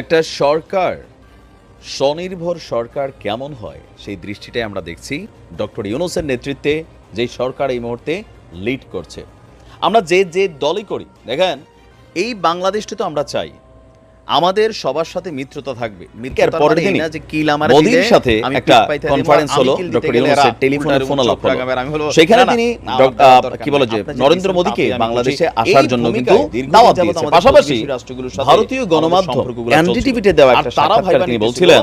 একটা সরকার, স্বনির্ভর সরকার কেমন হয়? সেই দৃষ্টিটাই আমরা দেখছি ডক্টর ইউনুসের নেতৃত্বে যে সরকার এই মুহূর্তে লিড করছে। আমরা যে যে দলই করি, দেখেন, এই বাংলাদেশটি তো আমরা চাই। আমাদের সবার সাথে মিত্রতা থাকবে। যে সাথে একটা কনফারেন্স হলো সেখানে তিনি কি যে নরেন্দ্র মোদীকে বাংলাদেশে আসার জন্য কিন্তু পাশাপাশি ভারতীয় গণমাধ্যম তিনি বলছিলেন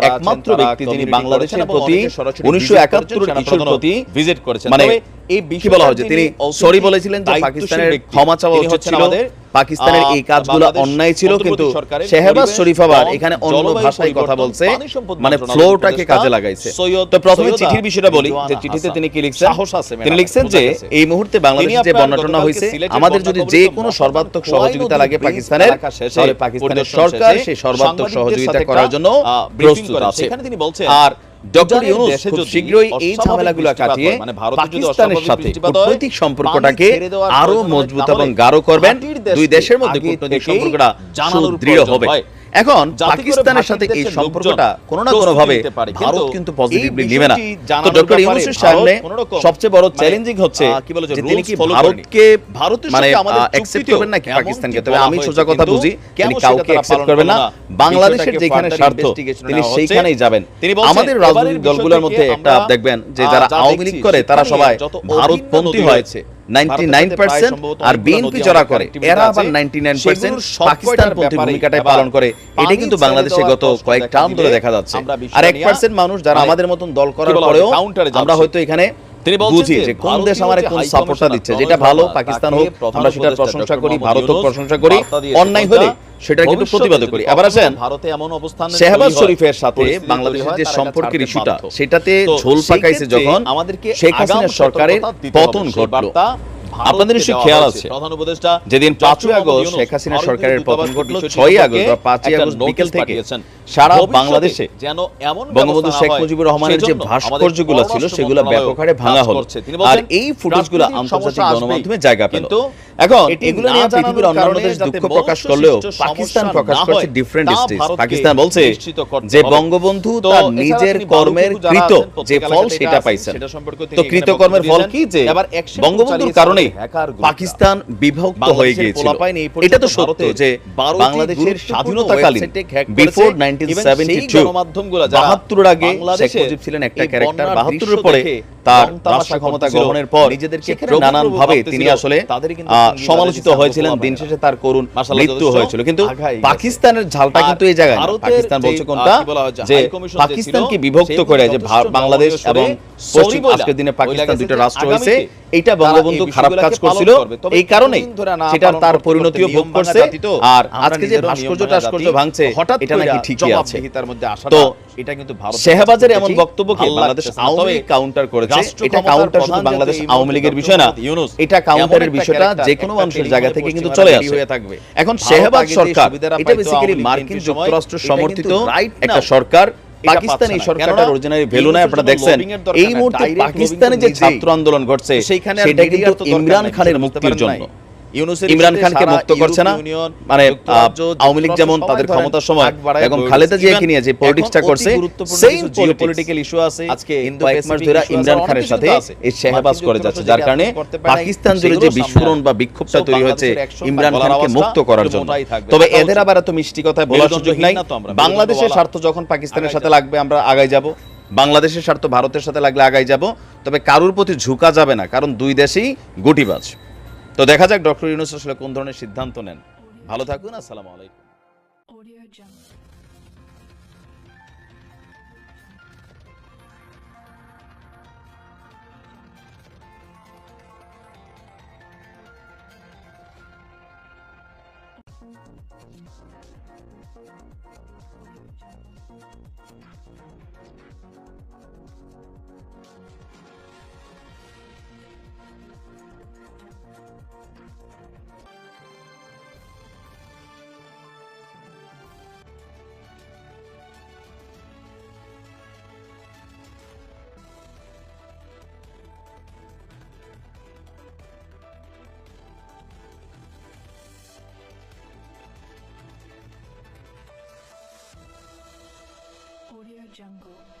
একমাত্র ব্যক্তি যিনি বাংলাদেশের প্রতি উনিশশো একাত্তর ইস্যুর প্রতি ভিজিট করেছেন। মানে এই বিষয়ে বলা হয় যে তিনি সরি বলেছিলেন যে পাকিস্তানের ক্ষমা চাওয়া উচিত ছিল। পাকিস্তানের এই কাজগুলো অন্যায় ছিল কিন্তু শেহবাজ শরীফ আবার এখানে অন্য ভাষায় কথা বলছে মানে ফ্লোটাকে কাজে লাগাইছে। তো প্রথমে চিঠির বিষয়টা বলি যে চিঠিতে তিনি কি লিখছেন? সাহস আছে তিনি লিখছেন যে এই মুহূর্তে বাংলাদেশ যে বন্যাটনা হয়েছে আমাদের যদি যে কোনো সর্বাত্মক সহযোগিতা লাগে পাকিস্তানের তাহলে পাকিস্তানের সরকার সেই সর্বাত্মক সহযোগিতা করার জন্য প্রস্তুত আছে। এখানে তিনি বলছেন আর শীঘ্রই এই কাটিয়ে সাথে সম্পর্কটাকে আরও মজবুত এবং গাঢ় করবেন। দুই দেশের মধ্যে কূটনৈতিক সম্পর্কটা সুদৃঢ় হবে। এখন পাকিস্তানের সাথে এই সম্পর্কটা কোনো না কোনো ভাবে ভারত কিন্তু পজিটিভলি নেবে না। তো ডক্টর ইউনুসের সামনে সবচেয়ে বড় চ্যালেঞ্জিং হচ্ছে যে তিনি কি ভারতকে ভারতের মানে, সাথে আমাদের অ্যাকসেপ্ট করবেন নাকি পাকিস্তানকে? তবে আমি সোজা কথা বুঝি তিনি কাউকে অ্যাকসেপ্ট করবেন না। বাংলাদেশের যেখানে স্বার্থ তিনি সেইখানেই যাবেন। আমাদের রাজনৈতিক দলগুলোর মধ্যে একটা দেখবেন যে যারা আওয়ামী লীগ করে তারা সবাই ভারতপন্থী হয়েছে পালন করে। এটা কিন্তু বাংলাদেশে গত কয়েক দেখা যাচ্ছে। আর এক পার্সেন্ট মানুষ যারা আমাদের মতন দল করার পরেও আমরা হয়তো এখানে তিনি বুঝি যে কোন দেশ আমার কোন সাপোর্টটা দিচ্ছে যেটা ভালো পাকিস্তান হোক আমরা সেটা প্রশংসা করি ভারত হোক প্রশংসা করি অন্যায় হলে সেটা কিন্তু প্রতিবাদ করি। আবার আসেন ভারতে এমন অবস্থান শেহবাজ শরীফের সাথে বাংলাদেশের যে সম্পর্কের ইস্যুটা সেটাতে ঝোল পাকাইছে যখন আমাদেরকে শেখ হাসিনা সরকারের পতন ঘটলো। আপনাদের নিশ্চয়ই খেয়াল আছে। প্রধান উপদেষ্টা যেদিন পাঁচই আগস্ট শেখ হাসিনা সরকারের পতন ঘটলো ছয় আগস্ট বা পাঁচই আগস্ট বিকেল থেকে সারা বাংলাদেশে যেন এমন বঙ্গবন্ধু শেখ মুজিবুর রহমানের যে ভাস্কর্যগুলো ছিল সেগুলো ব্যাপক হারে ভাঙা হলো। আর এই ফুটেজগুলো আন্তর্জাতিক গণমাধ্যমে জায়গা পেল। এখন এগুলো নিয়ে পৃথিবীর অন্যান্য দেশ দুঃখ প্রকাশ করলেও পাকিস্তান প্রকাশ করছে ডিফারেন্ট স্টেজ পাকিস্তান বলছে যে বঙ্গবন্ধু তার নিজের কর্মের কৃত যে ফল সেটা পাইছেন। তো কৃত কর্মের ফল কি যে বঙ্গবন্ধুর কারণে পাকিস্তান বিভক্ত হয়ে গিয়েছিল। এটা তো সত্য যে বাংলাদেশের স্বাধীনতাকালীন বিফোর 19 1972 গণমাধ্যমগুলো যারা 72 এর আগে শেখ মুজিব ছিলেন একটা ক্যারেক্টার 72 এর পরে তার রাষ্ট্র ক্ষমতা গ্রহণের পর নিজেদেরকে নানান ভাবে তিনি আসলে সমালোচিত হয়েছিলেন। দিন শেষে তার করুন মৃত্যু হয়েছিল। কিন্তু পাকিস্তানের ঝালটা কিন্তু এই জায়গায় পাকিস্তান বলছে কোনটা যে পাকিস্তানকে বিভক্ত করে যে বাংলাদেশ এবং পশ্চিম আজকের দিনে পাকিস্তান দুটো রাষ্ট্র হয়েছে এটা বঙ্গবন্ধু খারাপ কাজ করছিল। এই কারণে সেটা তার পরিণতিও ভোগ করছে। আর আজকে যে ভাস্কর্য টাস্কর্য ভাঙছে এটা নাকি ঠিকই আছে। তো এটা কিন্তু শেহবাজের এমন বক্তব্যকে বাংলাদেশ আওয়ামী কাউন্টার করে পাকিস্তানে যে ছাত্র আন্দোলন ঘটছে সেটা কিন্তু ইমরান খানের মুক্তির জন্য। ইমরান খানকে মুক্ত করছে না? মানে আওয়ামী লীগ যেমন তাদের ক্ষমতার সময় খালেদা জিয়াকে নিয়ে যে পলিটিক্সটা করছে ইস্যু আছে আজকে মাস ধরে ইমরান খানের সাথে এই শেহবাজ করে যাচ্ছে যার কারণে পাকিস্তান জুড়ে যে বিস্ফোরণ বা বিক্ষোভটা তৈরি হয়েছে ইমরান খানকে মুক্ত করার জন্য। তবে এদের আবার এত মিষ্টি কথায় বলার সুযোগ নাই। বাংলাদেশের স্বার্থ যখন পাকিস্তানের সাথে লাগবে আমরা আগাই যাব। বাংলাদেশের স্বার্থ ভারতের সাথে লাগলে আগাই যাব। তবে কারুর প্রতি ঝুঁকা যাবে না কারণ দুই দেশেই গুটিবাজ তো দেখা যাক ডক্টর ইউনুস আসলে কোন ধরনের সিদ্ধান্ত নেন ভালো থাকুন, আসসালামু আলাইকুম Jungle. Audio Jungle.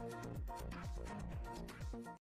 みんなで見たことある?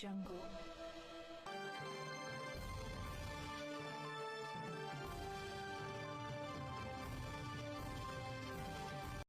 Jungle.